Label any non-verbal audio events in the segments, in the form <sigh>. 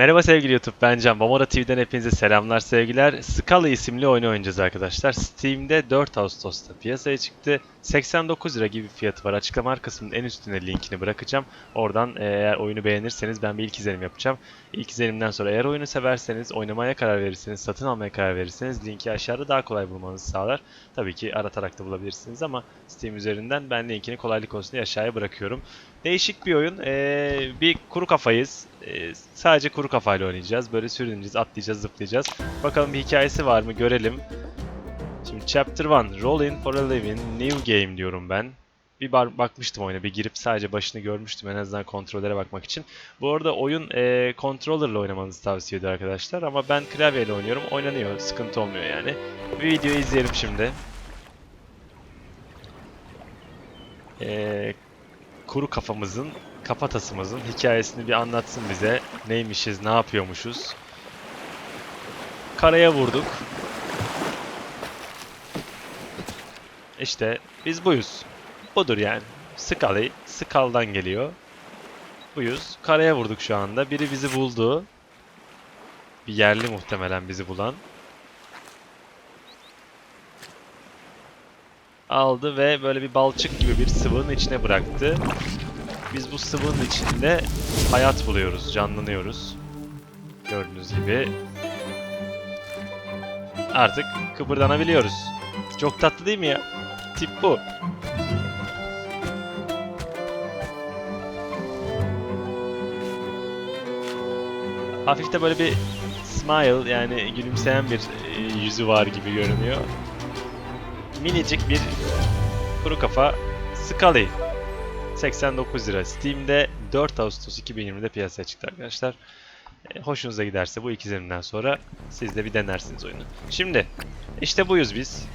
Merhaba sevgili YouTube, ben Can. Bamora TV'den hepinize selamlar, sevgiler. Scala isimli oyunu oynayacağız arkadaşlar. Steam'de 4 Ağustos'ta piyasaya çıktı. 89 lira gibi fiyatı var. Açıklama kısmının en üstüne linkini bırakacağım. Oradan e, eğer oyunu beğenirseniz ben bir ilk izlenim yapacağım. İlk izlenimden sonra eğer oyunu severseniz, oynamaya karar verirseniz, satın almaya karar verirseniz linki aşağıda daha kolay bulmanızı sağlar. Tabii ki aratarak da bulabilirsiniz ama Steam üzerinden ben linkini kolaylık olsun diye aşağıya bırakıyorum. Değişik bir oyun. Ee, bir kuru kafayız. Ee, sadece kuru kafayla oynayacağız. Böyle sürüneceğiz, atlayacağız, zıplayacağız. Bakalım bir hikayesi var mı görelim. Şimdi Chapter 1. Roll in for a living. New game diyorum ben. Bir bar- bakmıştım oyuna. Bir girip sadece başını görmüştüm en azından kontrollere bakmak için. Bu arada oyun e, controller'la oynamanızı tavsiye ediyor arkadaşlar. Ama ben klavyeyle oynuyorum. Oynanıyor. Sıkıntı olmuyor yani. Bir videoyu izleyelim şimdi. Eee kuru kafamızın, kafatasımızın hikayesini bir anlatsın bize. Neymişiz, ne yapıyormuşuz. Karaya vurduk. İşte biz buyuz. Budur yani. Scully, Skull'dan geliyor. Buyuz. Karaya vurduk şu anda. Biri bizi buldu. Bir yerli muhtemelen bizi bulan. Aldı ve böyle bir balçık gibi bir sıvının içine bıraktı. Biz bu sıvının içinde hayat buluyoruz, canlanıyoruz. Gördüğünüz gibi. Artık kıpırdanabiliyoruz. Çok tatlı değil mi ya? Tip bu. Hafif de böyle bir smile yani gülümseyen bir e, yüzü var gibi görünüyor minicik bir kuru kafa Scully. 89 lira. Steam'de 4 Ağustos 2020'de piyasaya çıktı arkadaşlar. E, hoşunuza giderse bu ikizlerinden sonra siz de bir denersiniz oyunu. Şimdi işte buyuz biz.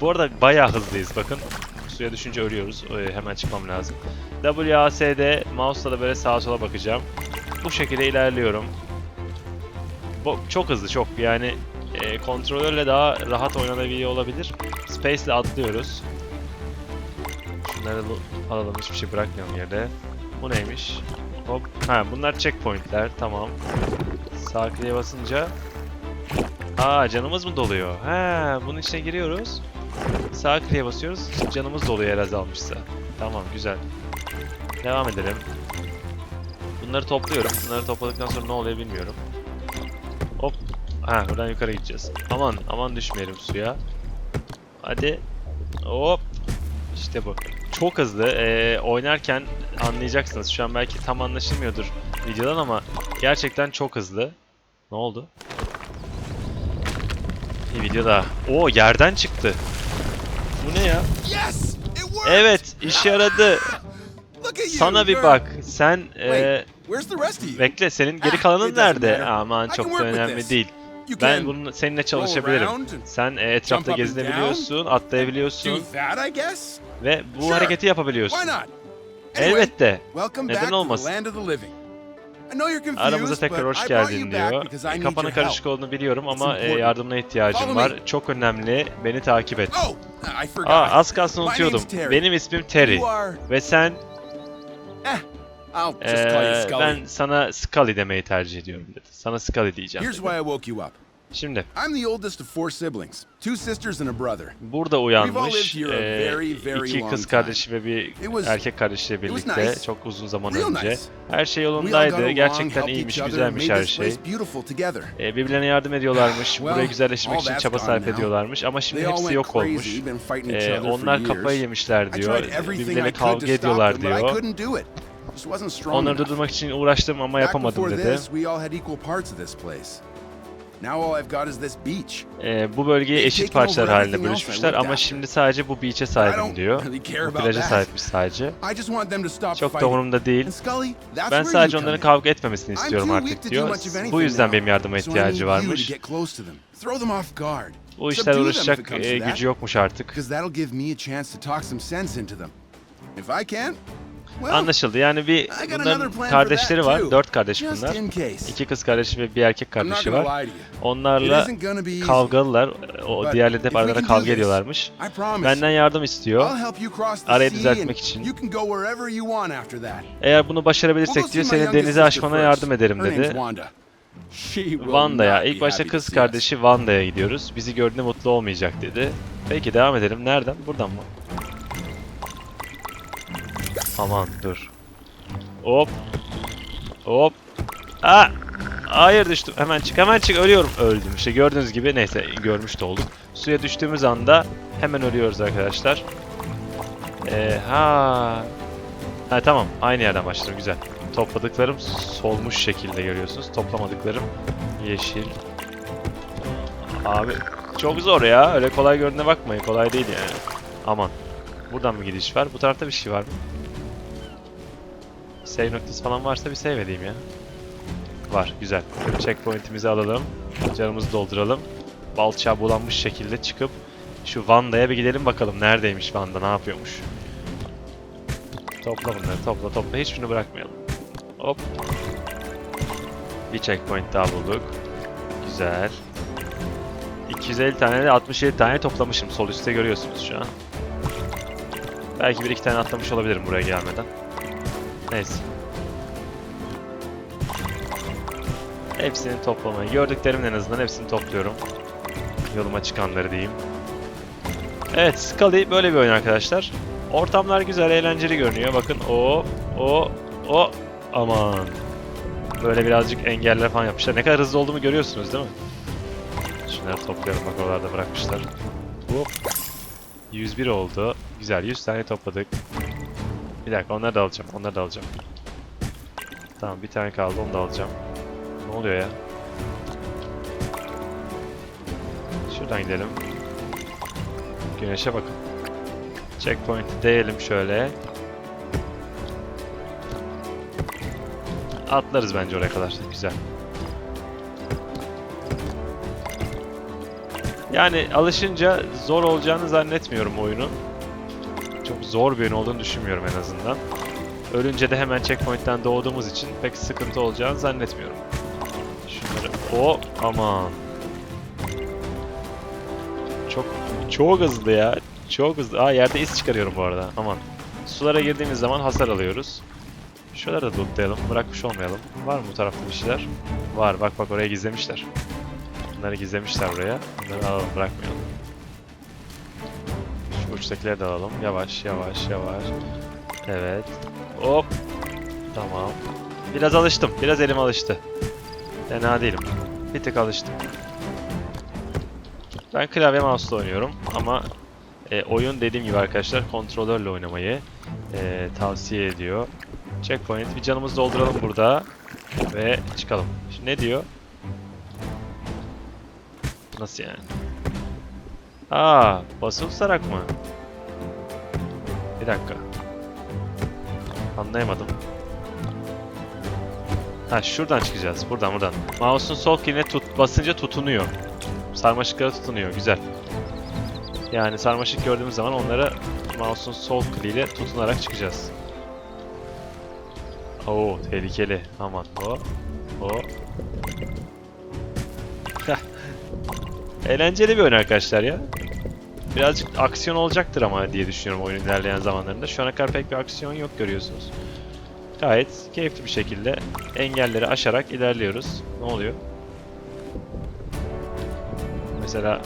Bu arada bayağı hızlıyız bakın. Suya düşünce ölüyoruz. E, hemen çıkmam lazım. WASD mouse'la da böyle sağa sola bakacağım. Bu şekilde ilerliyorum. Bu çok hızlı çok yani e, kontrolörle daha rahat oynanabiliyor olabilir. Space ile atlıyoruz. Şunları al- alalım hiçbir şey bırakmayalım yerde. Bu neymiş? Hop. Ha bunlar checkpointler tamam. Sağ kliğe basınca Aa canımız mı doluyor? Ha bunun içine giriyoruz. Sağ kliğe basıyoruz. Canımız doluyor eğer azalmışsa. Tamam güzel. Devam edelim. Bunları topluyorum. Bunları topladıktan sonra ne oluyor bilmiyorum. Ha buradan yukarı gideceğiz. Aman aman düşmeyelim suya. Hadi. Hop. İşte bu. Çok hızlı. Ee, oynarken anlayacaksınız. Şu an belki tam anlaşılmıyordur videodan ama gerçekten çok hızlı. Ne oldu? Bir video daha. Oo yerden çıktı. Bu ne ya? Evet işe yaradı. Sana bir bak. Sen you? bekle senin geri Ah, kalanın nerede? Aman çok da önemli değil. Ben bunun seninle çalışabilirim. Sen e, etrafta gezinebiliyorsun, atlayabiliyorsun ve bu hareketi yapabiliyorsun. Elbette. Neden olmasın? Aramıza tekrar hoş geldin diyor. need Kafanın karışık olduğunu biliyorum ama e, yardımına ihtiyacım var. Çok önemli. Beni takip et. Oh. Aa az kalsın unutuyordum. Benim ismim Terry. Ve sen Eh, e, Scully. ben sana Scully demeyi tercih ediyorum dedi. Sana Scully diyeceğim. Here's why I woke you up. Şimdi I'm the oldest of four siblings, two sisters and a brother. burada all uyanmış. lived here a e, very, very iki long kız time. kardeşi ve bir It was- erkek kardeşiyle was birlikte nice. çok uzun zaman Real önce. nice. Her şey We all got yolundaydı. along, Gerçekten helped iyiymiş, each other, and güzelmiş made her this şey. place beautiful together. E, birbirlerine yardım ediyorlarmış. Well, Burayı güzelleştirmek all için that's çaba gone sarf now. ediyorlarmış ama şimdi They all hepsi went yok olmuş. crazy, been fighting each E, other for onlar years. kafayı yemişler I diyor. tried everything Birbirleriyle I could kavga to stop ediyorlar them, but I diyor. couldn't do it. Onları durdurmak için uğraştım ama yapamadım dedi. this, we all had equal parts of this place. Now all I've got is this beach. E, bu bölgeyi eşit parçalar halinde bölüşmüşler ama şimdi sadece bu beach'e sahibim diyor. Bu plaja sahipmiş sadece. Çok da umurumda değil. Ben sadece onların kavga etmemesini istiyorum artık diyor. Bu yüzden benim yardıma ihtiyacı varmış. Bu işler uğraşacak e, gücü yokmuş artık. If I can't, Anlaşıldı. Yani bir bunların kardeşleri var. Dört kardeş bunlar. İki kız kardeşi ve bir erkek kardeşi var. Onlarla kavgalılar. O diğerleri de hep aralarında kavga ediyorlarmış. Benden yardım istiyor. Arayı düzeltmek için. Eğer bunu başarabilirsek diyor seni denize aşmana yardım ederim dedi. Vanda'ya. İlk başta kız kardeşi Vanda'ya gidiyoruz. Bizi gördüğünde mutlu olmayacak dedi. Peki devam edelim. Nereden? Buradan mı? Aman dur. Hop. Hop. Aa! Hayır düştüm. Hemen çık hemen çık. Ölüyorum. Öldüm. İşte gördüğünüz gibi neyse görmüş de olduk. Suya düştüğümüz anda hemen ölüyoruz arkadaşlar. Ee, ha. Ha tamam. Aynı yerden başladım. Güzel. Topladıklarım solmuş şekilde görüyorsunuz. Toplamadıklarım yeşil. Abi çok zor ya. Öyle kolay görüne bakmayın. Kolay değil yani. Aman. Buradan mı gidiş var? Bu tarafta bir şey var mı? Save noktası falan varsa bir save edeyim ya. Var. Güzel. Checkpoint'imizi alalım. Canımızı dolduralım. Balçağa bulanmış şekilde çıkıp şu Vanda'ya bir gidelim bakalım. Neredeymiş Vanda? Ne yapıyormuş? Topla bunları. Topla topla. Hiçbirini bırakmayalım. Hop. Bir checkpoint daha bulduk. Güzel. 250 tane de 67 tane toplamışım. Sol üstte görüyorsunuz şu an. Belki bir iki tane atlamış olabilirim buraya gelmeden. Neyse. Hepsini toplamayı. Gördüklerimin en azından hepsini topluyorum. Yoluma çıkanları diyeyim. Evet, Scully böyle bir oyun arkadaşlar. Ortamlar güzel, eğlenceli görünüyor. Bakın o, o, o. Aman. Böyle birazcık engeller falan yapmışlar. Ne kadar hızlı olduğumu görüyorsunuz değil mi? Şunları toplayalım bak oralarda bırakmışlar. Hop. 101 oldu. Güzel 100 tane topladık. Bir dakika onları da alacağım. Onları da alacağım. Tamam bir tane kaldı onu da alacağım. Ne oluyor ya? Şuradan gidelim. Güneşe bakın. Checkpoint'i değelim şöyle. Atlarız bence oraya kadar. Güzel. Yani alışınca zor olacağını zannetmiyorum oyunun. Çok zor bir oyun olduğunu düşünmüyorum en azından. Ölünce de hemen checkpoint'ten doğduğumuz için pek sıkıntı olacağını zannetmiyorum. Şunları... O aman. Çok çok hızlı ya. Çok hızlı. Aa yerde iz çıkarıyorum bu arada. Aman. Sulara girdiğimiz zaman hasar alıyoruz. Şuraları da lootlayalım. Bırakmış olmayalım. Var mı bu tarafta bir şeyler? Var. Bak bak oraya gizlemişler. Bunları gizlemişler buraya. Bunları alalım bırakmayalım. Uçtakileri de alalım. Yavaş yavaş yavaş. Evet. Hop. Tamam. Biraz alıştım. Biraz elim alıştı. Fena değilim. Bir tık alıştım. Ben klavye mouse'la oynuyorum ama e, oyun dediğim gibi arkadaşlar kontrolörle oynamayı e, tavsiye ediyor. Checkpoint bir canımızı dolduralım burada ve çıkalım. Şimdi ne diyor? Nasıl yani? Aa, basılı tutarak mı? Bir dakika. Anlayamadım. Ha şuradan çıkacağız. Buradan buradan. Mouse'un sol kline tut basınca tutunuyor. Sarmaşıklara tutunuyor. Güzel. Yani sarmaşık gördüğümüz zaman onlara mouse'un sol kliyle tutunarak çıkacağız. Oo tehlikeli. Aman o. O. Eğlenceli bir oyun arkadaşlar ya. Birazcık aksiyon olacaktır ama diye düşünüyorum oyunun ilerleyen zamanlarında. Şu ana kadar pek bir aksiyon yok görüyorsunuz. Gayet keyifli bir şekilde engelleri aşarak ilerliyoruz. Ne oluyor? Mesela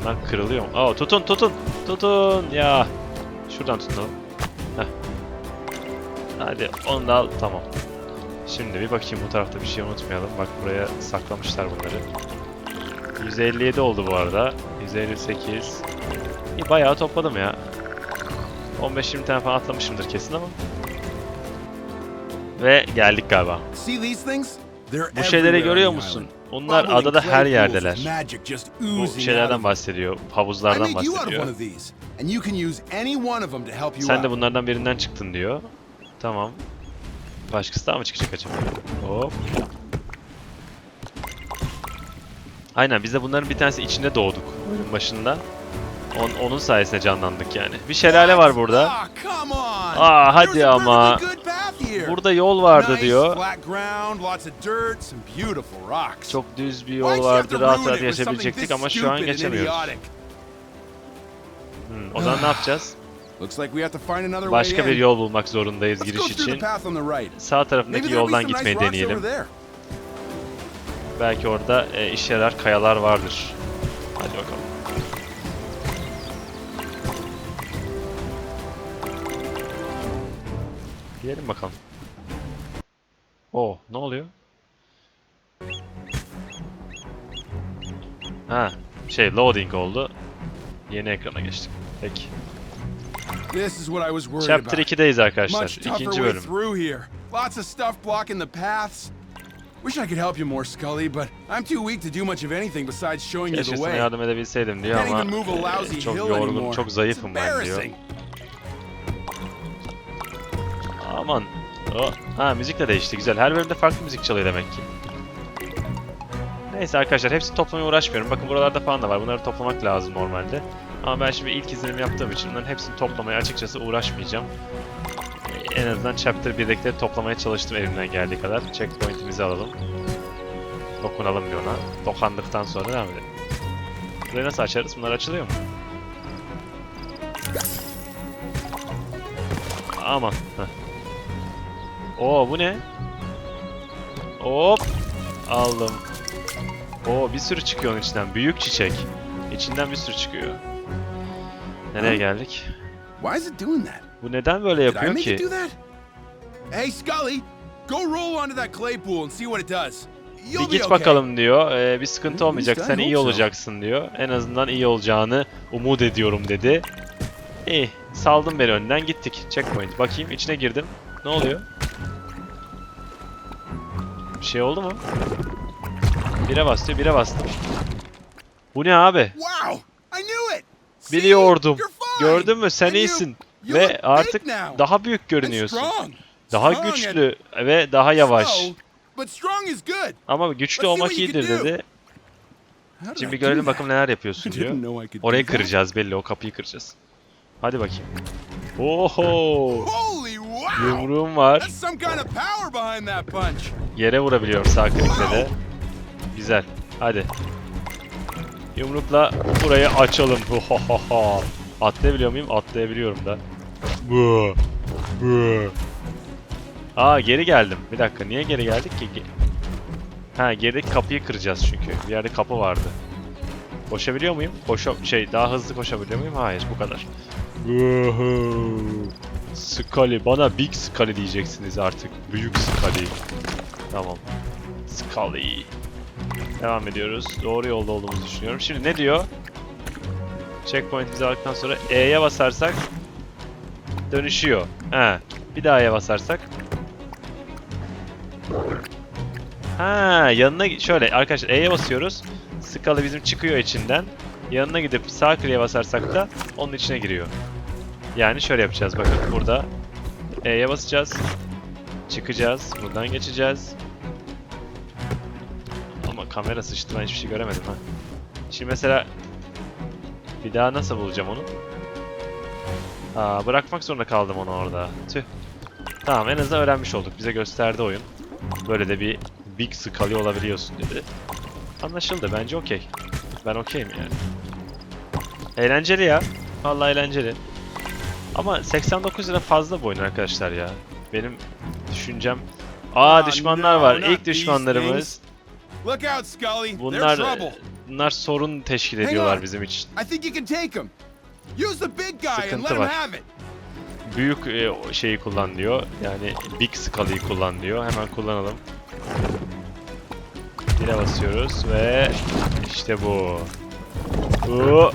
bunlar kırılıyor mu? Aa tutun tutun! Tutun ya! Şuradan tutunalım. Heh. Hadi onu da al. Tamam. Şimdi bir bakayım bu tarafta bir şey unutmayalım. Bak buraya saklamışlar bunları. 157 oldu bu arada. 158. İyi bayağı topladım ya. 15-20 tane falan atlamışımdır kesin ama. Ve geldik galiba. Bu şeyleri görüyor musun? Onlar adada her yerdeler. Bu şeylerden bahsediyor. Havuzlardan bahsediyor. Sen de bunlardan birinden çıktın diyor. Tamam. Başkası daha mı çıkacak acaba? Hop. Aynen biz de bunların bir tanesi içinde doğduk oyunun başında. On- onun sayesinde canlandık yani. Bir şelale var burada. Ah. Aa, hadi There's a ama. Burada yol vardı diyor. Çok düz bir yol vardı. Rahat rahat geçebilecektik ama şu an geçemiyoruz. Hmm, o zaman ne yapacağız? Başka bir yol bulmak zorundayız giriş için. Sağ tarafındaki yoldan gitmeyi deneyelim. Belki orada e, işe yarar kayalar vardır. Gidelim bakalım. Oo, ne oluyor? Ha, şey loading oldu. Yeni ekrana geçtik. Peki. This is what I was worried Chapter about. 2'deyiz arkadaşlar. İkinci bölüm. Lots of stuff blocking the paths. Wish I could help you more, Scully, but I'm too weak to do much of anything besides showing you Keşke the way. yardım edebilseydim diyor ama çok yorgun, çok zayıfım ben diyor. Aman. O, ha müzik de değişti güzel. Her bölümde farklı müzik çalıyor demek ki. Neyse arkadaşlar hepsini toplamaya uğraşmıyorum. Bakın buralarda falan da var. Bunları toplamak lazım normalde. Ama ben şimdi ilk izlenim yaptığım için bunların hepsini toplamaya açıkçası uğraşmayacağım. Ee, En azından Chapter 1'dekileri toplamaya çalıştım elimden geldiği kadar. Checkpoint'imizi alalım. Dokunalım bir ona. Dokandıktan sonra devam edelim. Burayı nasıl açarız? Bunlar açılıyor mu? Aman. Heh. Oo bu ne? Hop. Aldım. Oo bir sürü çıkıyor onun içinden. Büyük çiçek. İçinden bir sürü çıkıyor. Nereye geldik? Why is it doing that? Bu neden böyle Did I yapıyor make it ki? do that? Hey, Scully, go roll onto that clay pool and see what it does. You'll Bir be git okay. bakalım diyor. Ee, bir sıkıntı Hmm, olmayacak. Sen iyi hope so. olacaksın diyor. En azından iyi olacağını umut ediyorum dedi. İyi. Saldım beni önden gittik. Checkpoint. Bakayım içine girdim. Ne oluyor? Bir şey oldu mu? Bire bas diyor. Bire bastım. Bu ne abi? Biliyordum. Gördün mü? Sen iyisin. Ve artık daha büyük görünüyorsun. Daha güçlü ve daha yavaş. Ama güçlü olmak iyidir dedi. Şimdi görelim bakalım neler yapıyorsun diyor. Orayı kıracağız belli o kapıyı kıracağız. Hadi bakayım. Oho! Yumruğum var. Yere vurabiliyorum sağ klikle de. Güzel. Hadi. Yumrukla burayı açalım. Atlayabiliyor muyum? Atlayabiliyorum da. Bu. Bu. Aa geri geldim. Bir dakika niye geri geldik ki? Ha gerideki kapıyı kıracağız çünkü. Bir yerde kapı vardı. Koşabiliyor muyum? Koşa şey daha hızlı koşabiliyor muyum? Hayır bu kadar. Scully bana Big Scully diyeceksiniz artık. Büyük Scully. Tamam. Scully. Devam ediyoruz. Doğru yolda olduğumuzu düşünüyorum. Şimdi ne diyor? Checkpoint bizi aldıktan sonra E'ye basarsak dönüşüyor. He. Bir daha E'ye basarsak. Ha, yanına şöyle arkadaşlar E'ye basıyoruz. Scully bizim çıkıyor içinden. Yanına gidip sağ kliğe basarsak da onun içine giriyor. Yani şöyle yapacağız bakın burada E'ye basacağız. Çıkacağız. Buradan geçeceğiz. Ama kamera sıçtı ben hiçbir şey göremedim ha. Şimdi mesela bir daha nasıl bulacağım onu? Aa, bırakmak zorunda kaldım onu orada. Tüh. Tamam en azından öğrenmiş olduk. Bize gösterdi oyun. Böyle de bir Big Scully olabiliyorsun dedi. Anlaşıldı bence okey. Ben okeyim yani. Eğlenceli ya. Vallahi eğlenceli. Ama 89 lira fazla bu oyun arkadaşlar ya. Benim düşüncem... Aa Ah, düşmanlar var. İlk düşmanlarımız. Bunlar bunlar sorun teşkil ediyorlar bizim için. Sıkıntı var. Büyük e, şeyi kullan diyor. Yani Big Scully'yi kullan diyor. Hemen kullanalım. Bire basıyoruz ve işte bu. Bu.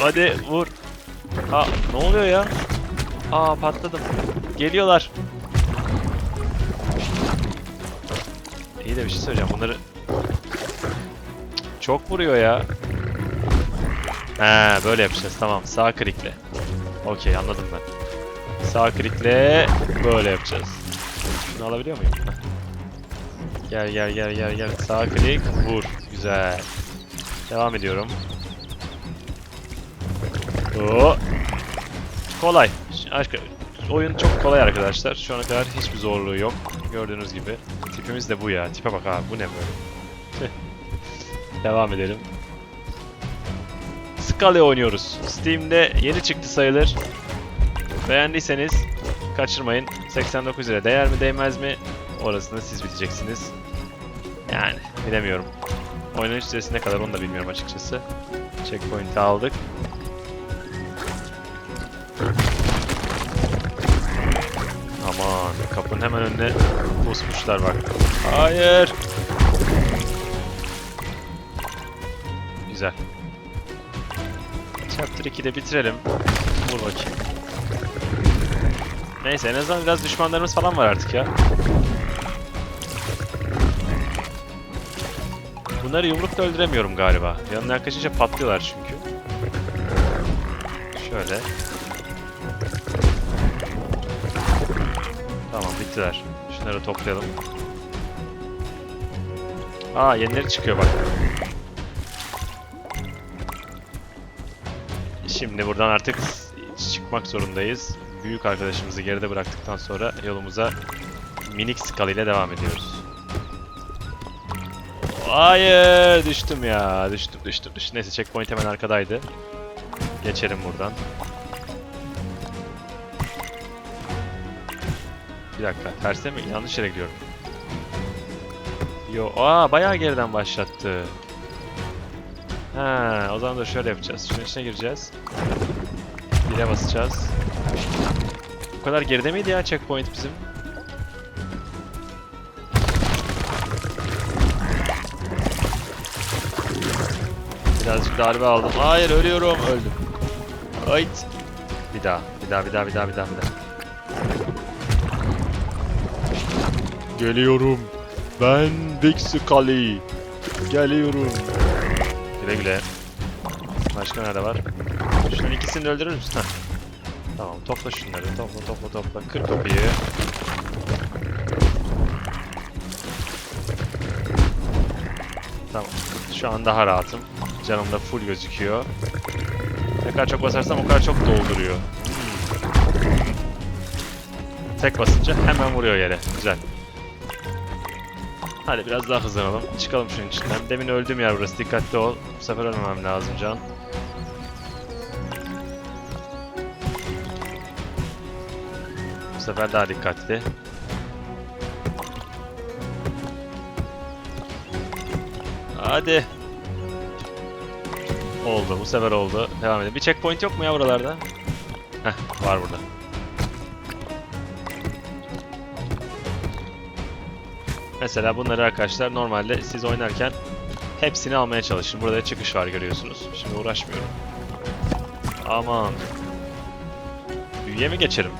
Hadi vur. Aa ne oluyor ya? Aa patladım. Geliyorlar. İyi de bir şey söyleyeceğim. Bunları çok vuruyor ya. He böyle yapacağız. Tamam. Sağ klikle. Okey anladım ben. Sağ klikle böyle yapacağız. Şunu alabiliyor muyum? Gel gel gel gel gel. Sağ klik vur. Güzel. Devam ediyorum. Oo. Kolay. Aşk oyun çok kolay arkadaşlar. Şu ana kadar hiçbir zorluğu yok. Gördüğünüz gibi. Tipimiz de bu ya. Tipe bak abi bu ne böyle. <laughs> Devam edelim. Scully oynuyoruz. Steam'de yeni çıktı sayılır. Beğendiyseniz kaçırmayın. 89 lira değer mi değmez mi? Orasını siz bileceksiniz. Yani bilemiyorum. Oynanış süresi ne kadar onu da bilmiyorum açıkçası. Checkpoint'i aldık. Kapının hemen önüne pusmuşlar bak. Hayır. Güzel. Chapter 2'de bitirelim. Vur bakayım. Neyse en azından biraz düşmanlarımız falan var artık ya. Bunları yumrukla öldüremiyorum galiba. Yanına yaklaşınca patlıyorlar çünkü. Şöyle. Tamam bittiler. Şunları toplayalım. Aa yenileri çıkıyor bak. Şimdi buradan artık çıkmak zorundayız. Büyük arkadaşımızı geride bıraktıktan sonra yolumuza minik Skull ile devam ediyoruz. Hayır düştüm ya düştüm düştüm düştüm. Neyse checkpoint hemen arkadaydı. Geçelim buradan. Bir dakika terse mi? Yanlış yere gidiyorum. Yo, aa bayağı geriden başlattı. Ha, o zaman da şöyle yapacağız. Şunun içine gireceğiz. Bire basacağız. Bu kadar geride miydi ya checkpoint bizim? Birazcık darbe aldım. Hayır ölüyorum. Öldüm. Ayt. Bir daha. Bir daha, bir daha, bir daha, bir daha, bir daha. Geliyorum. Ben Big. Geliyorum. Güle güle. Başka nerede var? Şunun ikisini de öldürür müsün? Heh. Tamam topla şunları. Topla topla topla. Kır kapıyı. Tamam. Şu an daha rahatım. Canım da full gözüküyor. Ne kadar çok basarsam o kadar çok dolduruyor. Hmm. Tek basınca hemen vuruyor yere. Güzel. Hadi biraz daha hızlanalım. Çıkalım şunun içinden. Demin öldüğüm yer burası. Dikkatli ol. Bu sefer ölmemem lazım can. Bu sefer daha dikkatli. Hadi. Oldu. Bu sefer oldu. Devam edelim. Bir checkpoint yok mu ya buralarda? Heh, var burada. Mesela bunları arkadaşlar normalde siz oynarken hepsini almaya çalışın. Burada çıkış var görüyorsunuz. Şimdi uğraşmıyorum. Aman. Büyüye mi geçelim?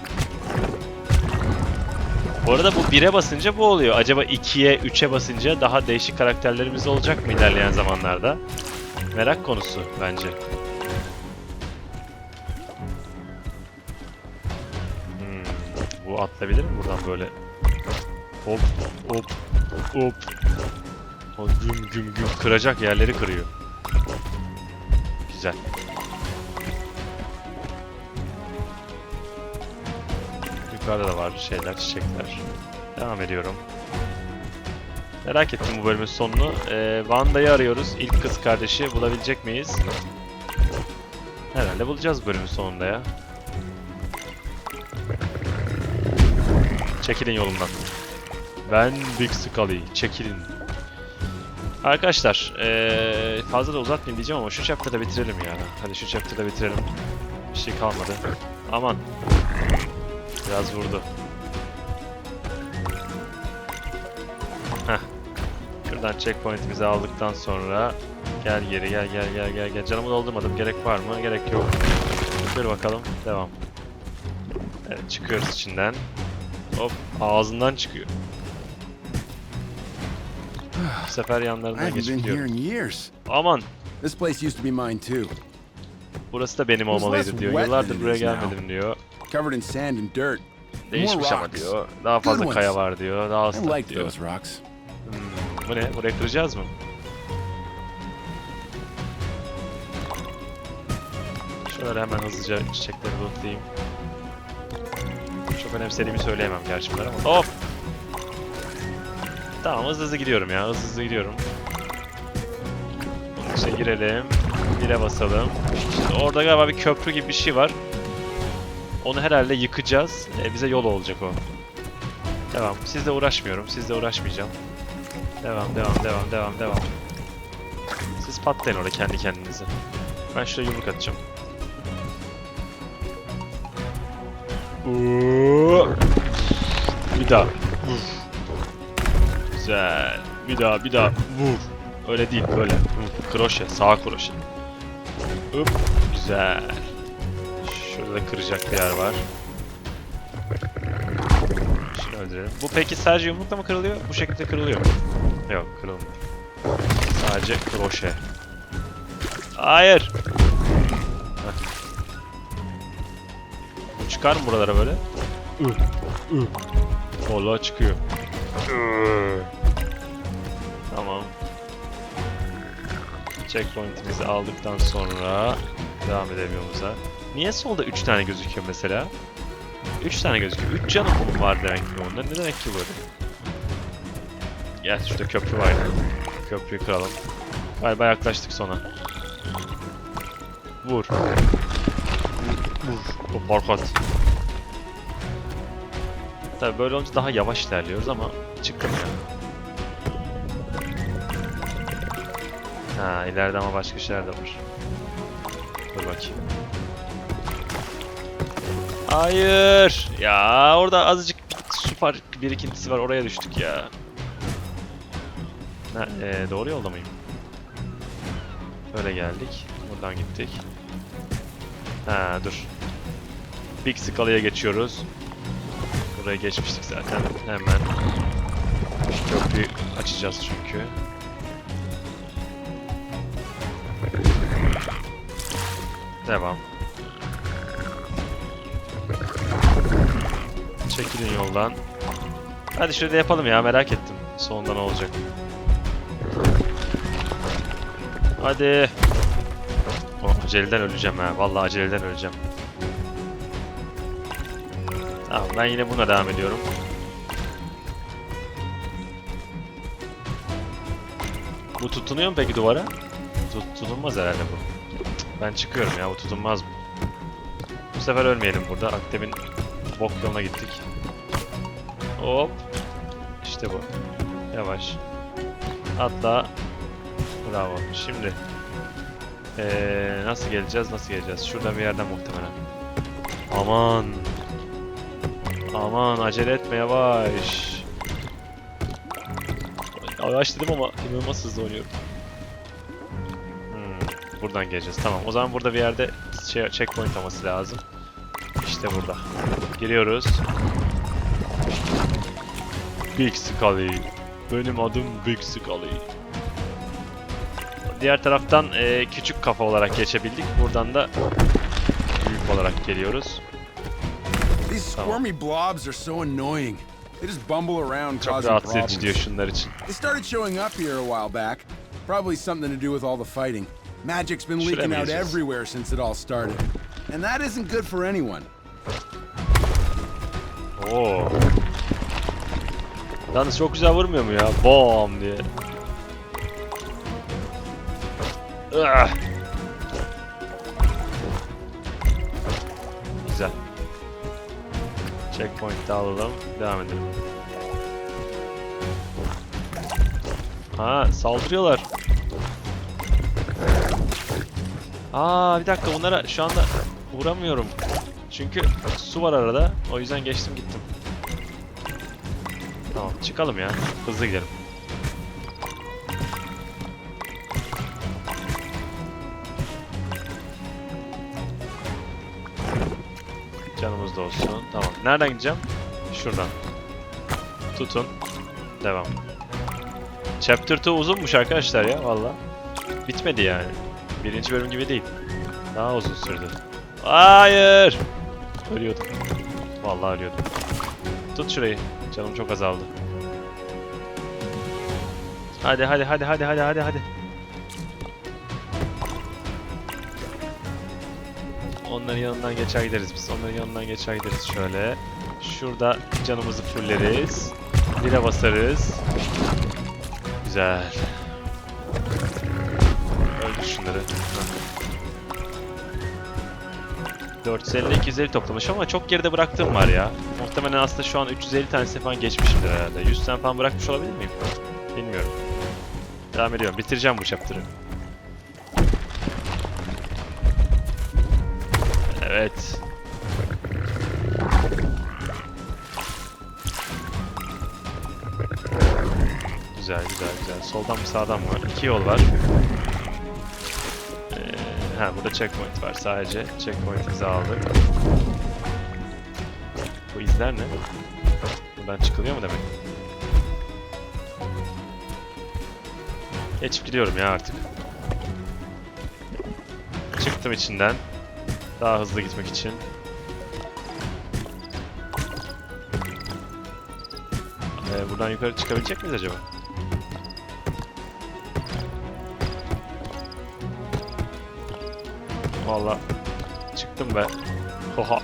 Bu arada bu 1'e basınca bu oluyor. Acaba 2'ye, 3'e basınca daha değişik karakterlerimiz olacak mı ilerleyen zamanlarda? Merak konusu bence. Hmm, bu atlayabilir mi buradan böyle? Hop hop hop. O güm güm güm kıracak yerleri kırıyor. Güzel. Yukarıda da var şeyler, çiçekler. Devam ediyorum. Merak ettim bu bölümün sonunu. Ee, Wanda'yı arıyoruz. İlk kız kardeşi bulabilecek miyiz? Herhalde bulacağız bölümün sonunda ya. Çekilin yolumdan. Ben Big Scully. Çekilin. Arkadaşlar, ee, fazla da uzatmayayım diyeceğim ama şu chapter'da bitirelim ya. Hadi şu chapter'da bitirelim. Bir şey kalmadı. Aman. Biraz vurdu. Heh. Şuradan checkpoint'imizi aldıktan sonra gel geri gel gel gel gel gel. Canımı doldurmadım. Gerek var mı? Gerek yok. Dur bakalım. Devam. Evet çıkıyoruz içinden. Hop ağzından çıkıyor. Bu sefer yanlarından geçip gidiyorum. Aman This place used to be mine too. burası da benim olmalıydı diyor. Yıllardır buraya gelmedim diyor. Covered in sand and dirt. Değişmiş ama diyor. Daha fazla kaya var diyor. Daha ıslak diyor. Hmm, bu ne? Buraya kıracağız mı? Şöyle hemen hızlıca çiçekleri lootlayayım. Çok önemsediğimi söyleyemem gerçi bunlar ama. Hop! Tamam hızlı hızlı gidiyorum ya. Hızlı hızlı gidiyorum. İçine girelim. Bire basalım. Şimdi orada galiba bir köprü gibi bir şey var. Onu herhalde yıkacağız. E, bize yol olacak o. Devam. Sizle uğraşmıyorum. Sizle uğraşmayacağım. Devam, devam, devam, devam, devam. Siz patlayın orada kendi kendinize. Ben şuraya yumruk atacağım. Bir daha. Güzel. Bir daha, bir daha. Vur. Öyle değil, böyle. Vur. Kroşe, sağ kroşe. Hop. Güzel. Şurada da kıracak bir yer var. Şunu öldürelim. Bu peki sadece yumrukla mı kırılıyor? Bu şekilde kırılıyor? Yok, kırılmıyor. Sadece kroşe. Hayır. Bu çıkar mı buralara böyle? Vallahi çıkıyor. Checkpoint'imizi aldıktan sonra devam edelim yolumuza. Niye solda 3 tane gözüküyor mesela? 3 tane gözüküyor. 3 canım var demek ki onda? Ne demek ki böyle? Gel şurada köprü var. Köprüyü kıralım. Galiba yaklaştık sona. Vur. Vur. O barkot. Tabii böyle olunca daha yavaş ilerliyoruz ama çıktım ya. Ha ileride ama başka şeyler de var. Dur bakayım. Hayır. Ya orada azıcık su fark birikintisi var oraya düştük ya. Ha, ee, doğru yolda mıyım? Böyle geldik. Buradan gittik. Ha dur. Big Skala'ya geçiyoruz. Buraya geçmiştik zaten. Hemen. Şu köprüyü açacağız çünkü. Devam. Çekilin yoldan. Hadi şöyle yapalım ya merak ettim. Sonunda ne olacak. Hadi. Oh, aceleden öleceğim ha. Vallahi aceleden öleceğim. Tamam ben yine buna devam ediyorum. Bu tutunuyor mu peki duvara? Tut tutunmaz herhalde bu. Ben çıkıyorum ya bu tutunmaz mı? Bu sefer ölmeyelim burada. Akdem'in bok yoluna gittik. Hop. İşte bu. Yavaş. Atla. Bravo. Şimdi. Ee, nasıl geleceğiz? Nasıl geleceğiz? Şurada bir yerden muhtemelen. Aman. Aman acele etme yavaş. Yavaş dedim ama inanılmaz hızlı oynuyorum. Buradan geleceğiz. Tamam. O zaman burada bir yerde şey, checkpoint olması lazım. İşte burada. Giriyoruz. Big Scully. Benim adım Big Scully. Diğer taraftan e, küçük kafa olarak geçebildik. Buradan da büyük olarak geliyoruz. These squirmy blobs are so annoying. They just bumble around Çok causing rahatsız edici diyor problems. şunlar için. They started showing up here a while back. Probably something to do with all the fighting. Magic's been leaking out everywhere since it all started. And that isn't good for anyone. Oo. Yalnız çok güzel vurmuyor mu ya? Bom diye. Ah. Güzel. Checkpoint de alalım. Devam edelim. Ha saldırıyorlar. Aa bir dakika bunlara şu anda vuramıyorum. Çünkü su var arada. O yüzden geçtim gittim. Tamam çıkalım ya. Hızlı gidelim. Canımız da olsun. Tamam. Nereden gideceğim? Şuradan. Tutun. Devam. Chapter 2 uzunmuş arkadaşlar ya valla. Bitmedi yani. Birinci bölüm gibi değil. Daha uzun sürdü. Hayır! Ölüyordum. Vallahi ölüyordum. Tut şurayı. Canım çok azaldı. Hadi hadi hadi hadi hadi hadi hadi. Onların yanından geçer gideriz biz. Onların yanından geçer gideriz şöyle. Şurada canımızı fulleriz. Bire basarız. Güzel. Şunları. Heh. 450 250 toplamış ama çok geride bıraktığım var ya. Muhtemelen aslında şu an 350 tanesini falan geçmişimdir herhalde. 100 tane falan bırakmış olabilir miyim? Bilmiyorum. Devam ediyorum. Bitireceğim bu chapter'ı. Evet. Güzel güzel güzel. Soldan mı sağdan mı? İki yol var. Ha burada checkpoint var sadece. Checkpoint'imizi aldık. Bu izler ne? Buradan çıkılıyor mu demek? Geçip gidiyorum ya artık. Çıktım içinden. Daha hızlı gitmek için. Ee, buradan yukarı çıkabilecek miyiz acaba? Valla çıktım be. Oha.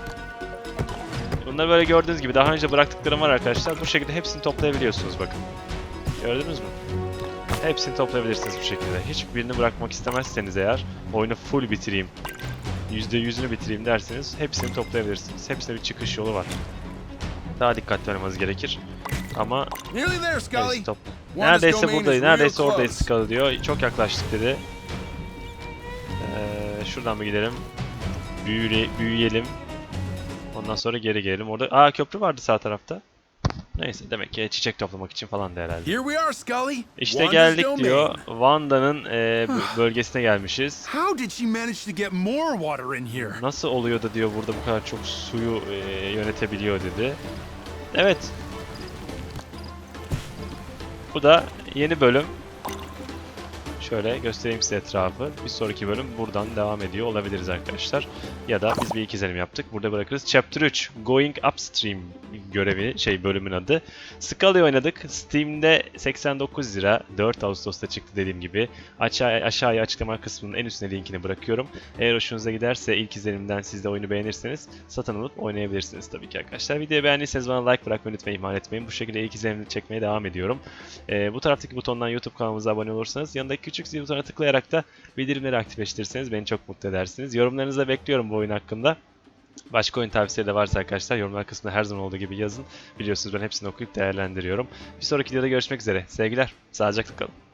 Bunları böyle gördüğünüz gibi daha önce bıraktıklarım var arkadaşlar. Bu şekilde hepsini toplayabiliyorsunuz bakın. Gördünüz mü? Hepsini toplayabilirsiniz bu şekilde. Hiçbirini bırakmak istemezseniz eğer oyunu full bitireyim, %100'ünü bitireyim derseniz hepsini toplayabilirsiniz. Hepsine bir çıkış yolu var. Daha dikkatli oynamanız gerekir. Ama Neredeyse domain is buradayız, neredeyse oradayız Scully diyor. Çok yaklaştık dedi. Şuradan mı gidelim? Büyüle, büyüyelim. Ondan sonra geri gelelim. Orada aa köprü vardı sağ tarafta. Neyse demek ki çiçek toplamak için falan da herhalde. Here we are, Scully. İşte geldik diyor. Wanda'nın e, bö- <sighs> bölgesine gelmişiz. How did she manage to get more water in here? Nasıl oluyor da diyor burada bu kadar çok suyu e, yönetebiliyor dedi. Evet. Bu da yeni bölüm. Şöyle göstereyim size etrafı. Bir sonraki bölüm buradan devam ediyor olabiliriz arkadaşlar. Ya da biz bir iki izlenim yaptık. Burada bırakırız. Chapter 3 Going Upstream görevi şey bölümün adı. Scully oynadık. Steam'de 89 lira 4 Ağustos'ta çıktı dediğim gibi. Aşağı, aşağıya açıklama kısmının en üstüne linkini bırakıyorum. Eğer hoşunuza giderse ilk izlenimden siz de oyunu beğenirseniz satın alıp oynayabilirsiniz tabii ki arkadaşlar. Videoyu beğendiyseniz bana like bırakmayı lütfen ihmal etmeyin. Bu şekilde ilk izlenimini çekmeye devam ediyorum. Ee, bu taraftaki butondan YouTube kanalımıza abone olursanız yanındaki küçük zil butonuna tıklayarak da bildirimleri aktifleştirirseniz beni çok mutlu edersiniz. Yorumlarınızı da bekliyorum bu oyun hakkında. Başka oyun tavsiyeleri de varsa arkadaşlar yorumlar kısmında her zaman olduğu gibi yazın. Biliyorsunuz ben hepsini okuyup değerlendiriyorum. Bir sonraki videoda görüşmek üzere. Sevgiler. Sağlıcakla kalın.